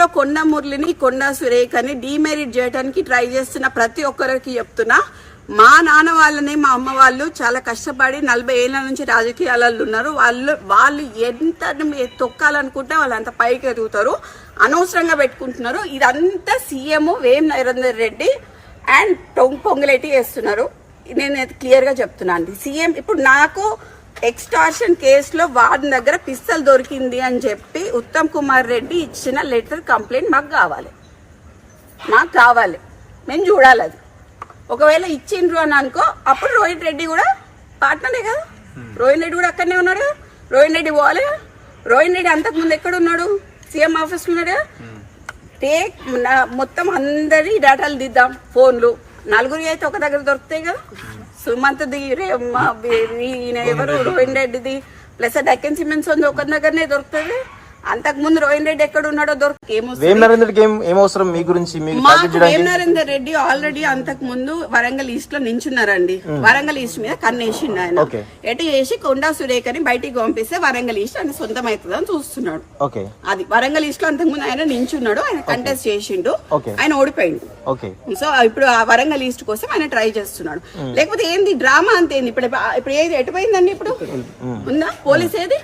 లో కొండ మురళిని కొండ సురేఖని డీమెరిట్ చేయడానికి ట్రై చేస్తున్న ప్రతి ఒక్కరికి చెప్తున్నా. మా నాన్న వాళ్ళని మా అమ్మ వాళ్ళు చాలా కష్టపడి నలభై ఏళ్ళ నుంచి రాజకీయాలలో ఉన్నారు. వాళ్ళు వాళ్ళు ఎంత తొక్కాలనుకుంటే వాళ్ళు అంత పైకి ఎదుగుతారు. అనవసరంగా పెట్టుకుంటున్నారు. ఇదంతా సీఎం వేం నరేందర్ రెడ్డి అండ్ పొంగ్- పొంగులేటి చేస్తున్నారు. నేను క్లియర్గా చెప్తున్నాను. సీఎం ఇప్పుడు నాకు ఎక్స్టార్షన్ కేసులో వాడి దగ్గర పిస్తల్ దొరికింది అని చెప్పి ఉత్తమ్ కుమార్ రెడ్డి ఇచ్చిన లెటర్ కంప్లైంట్ మాకు కావాలి. మాకు కావాలి. మేము చూడాలి అది. ఒకవేళ ఇచ్చిండ్రు అని అనుకో అప్పుడు రోహిత్ రెడ్డి కూడా పార్ట్నరే కదా. రోహిత్ రెడ్డి కూడా అక్కడనే ఉన్నాడు కదా. రోహిత్ రెడ్డి పోవాలి రోహిత్ రెడ్డి అంతకుముందు ఎక్కడ ఉన్నాడు? సీఎం ఆఫీస్లో ఉన్నాడు కదా. టేక్ మొత్తం అందరి డేటాలు దిద్దాం ఫోన్లు. నలుగురి అయితే ఒక దగ్గర దొరుకుతాయి కదా. సుమంత్ ది ఈయన ఎవరు? రోహిన్ రెడ్డిది ప్లస్ డెక్కన్ సిమెంట్స్ ఉంది ఒక దగ్గరనే దొరుకుతుంది. అంతకు ముందు రోహిన్ రెడ్డి ఎక్కడ ఉన్నాడో దొరికి మీ గురించి నరేందర్ రెడ్డి ఆల్రెడీ అంతకు ముందు వరంగల్ ఈస్ట్లో నించున్నారండి. వరంగల్ ఈస్ట్ మీద కన్నేసిండు ఆయన. ఎటు చేసి కొండా సురేఖని బయటికి పంపిస్తే వరంగల్ ఈస్ట్ ఆయన సొంతం అవుతుందని చూస్తున్నాడు. అది వరంగల్ ఈస్ట్లో అంతకు ముందు ఆయన నించున్నాడు ఆయన కంటెస్ట్ చేసిండు. ఆయన ఓడిపోయిండు. ఓకే. సో ఇప్పుడు ఆ వరంగల్ ఈస్ట్ కోసం ఆయన ట్రై చేస్తున్నాడు. లేకపోతే ఏంది డ్రామా అంతే ఏంది? ఇప్పుడు ఇప్పుడు ఏది ఎటుపోయిందండి ఇప్పుడు? ఉందా? పోలీస్ ఏది?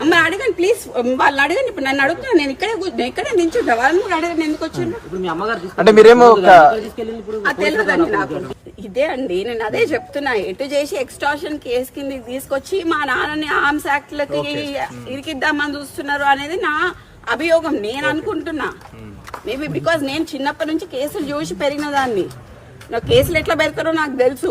అమ్మ అడగండి ప్లీజ్ వాళ్ళని అడగండి. ఇప్పుడు నన్ను అడుగుతున్నా నేను ఇక్కడే కూ- నేను ఇక్కడే నించుంటా. వాళ్ళని కూడా అడగండి ఎందుకు వచ్చిండు ఇప్పుడు మీ అమ్మగారు తీసుకెళ్ళి అంటే మీరేమో ఒక తీసుకెళ్ళింది ఇప్పుడు అది తెలియదండి నాకు. ఇదే అండి నేను అదే చెప్తున్నా. ఎటు చేసి ఎక్స్టార్షన్ కేసు కింద తీసుకొచ్చి మా నాన్నని ఆర్మ్స్ యాక్ట్ లకి ఇరికిద్దామని చూస్తున్నారు అనేది నా అభియోగం. నేను అనుకుంటున్నా. మేబీ బికాజ్ నేను చిన్నప్పటి నుంచి కేసులు చూసి పెరిగిన దాన్ని. నాకు కేసులు ఎట్లా పెడతారో నాకు తెలుసు.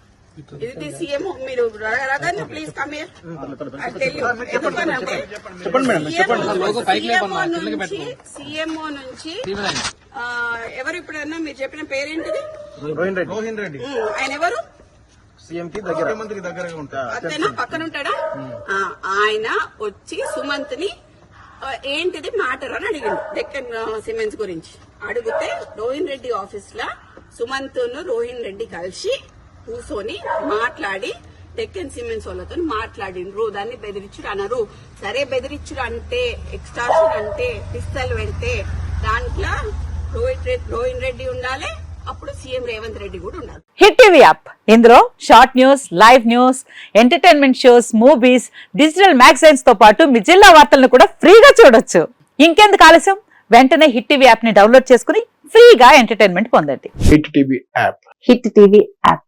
ఇది సీఎంఓ మీరు రగానే ప్లీజ్ కమ్ హియర్ సీఎంఓ నుంచి ఎవరు ఇప్పుడన్నా మీరు చెప్పిన పేరేంటిది రోహిన్ రెడ్డి రోహిన్ రెడ్డి ఉమ్, ఆయన ఎవరు సీఎం కి దగ్గర ముఖ్యమంత్రికి దగ్గరగా ఉంటా అతను పక్కన ఉంటాడా ఆ, ఆయన వచ్చి సుమంత్ని ఏంటిది మ్యాటర్ అని అడిగిండు డెక్కన్ సిమెంట్స్ గురించి అడిగితే రోహిన్ రెడ్డి ఆఫీస్ లా సుమంత్ రోహిన్ రెడ్డి కలిసి కూర్చొని మాట్లాడి డెక్కన్ సిమెంట్స్ వాళ్ళతో మాట్లాడిండ్రు. దాన్ని బెదిరించుడు అన్నారు సరే బెదిరించుడు అంటే ఎక్స్టార్షన్ అంటే పిస్తల్ పెడితే దాంట్లో రోహిత్ రెడ్డి రోహిన్ రెడ్డి ఉండాలి. అప్పుడు సీఎం రేవంత్ రెడ్డి కూడా ఉండాలి. Hit TV app. ఇందులో short news live news entertainment shows movies digital మ్యాగజైన్స్తో పాటు మీ జిల్లా వార్తలను కూడా ఫ్రీగా చూడొచ్చు. ఇంకెందుకు ఆలస్యం? వెంటనే హిట్ టీవీ యాప్ని డౌన్లోడ్ చేసుకుని ఫ్రీగా ఎంటర్టైన్మెంట్ పొందండి. Hit TV app. Hit TV app.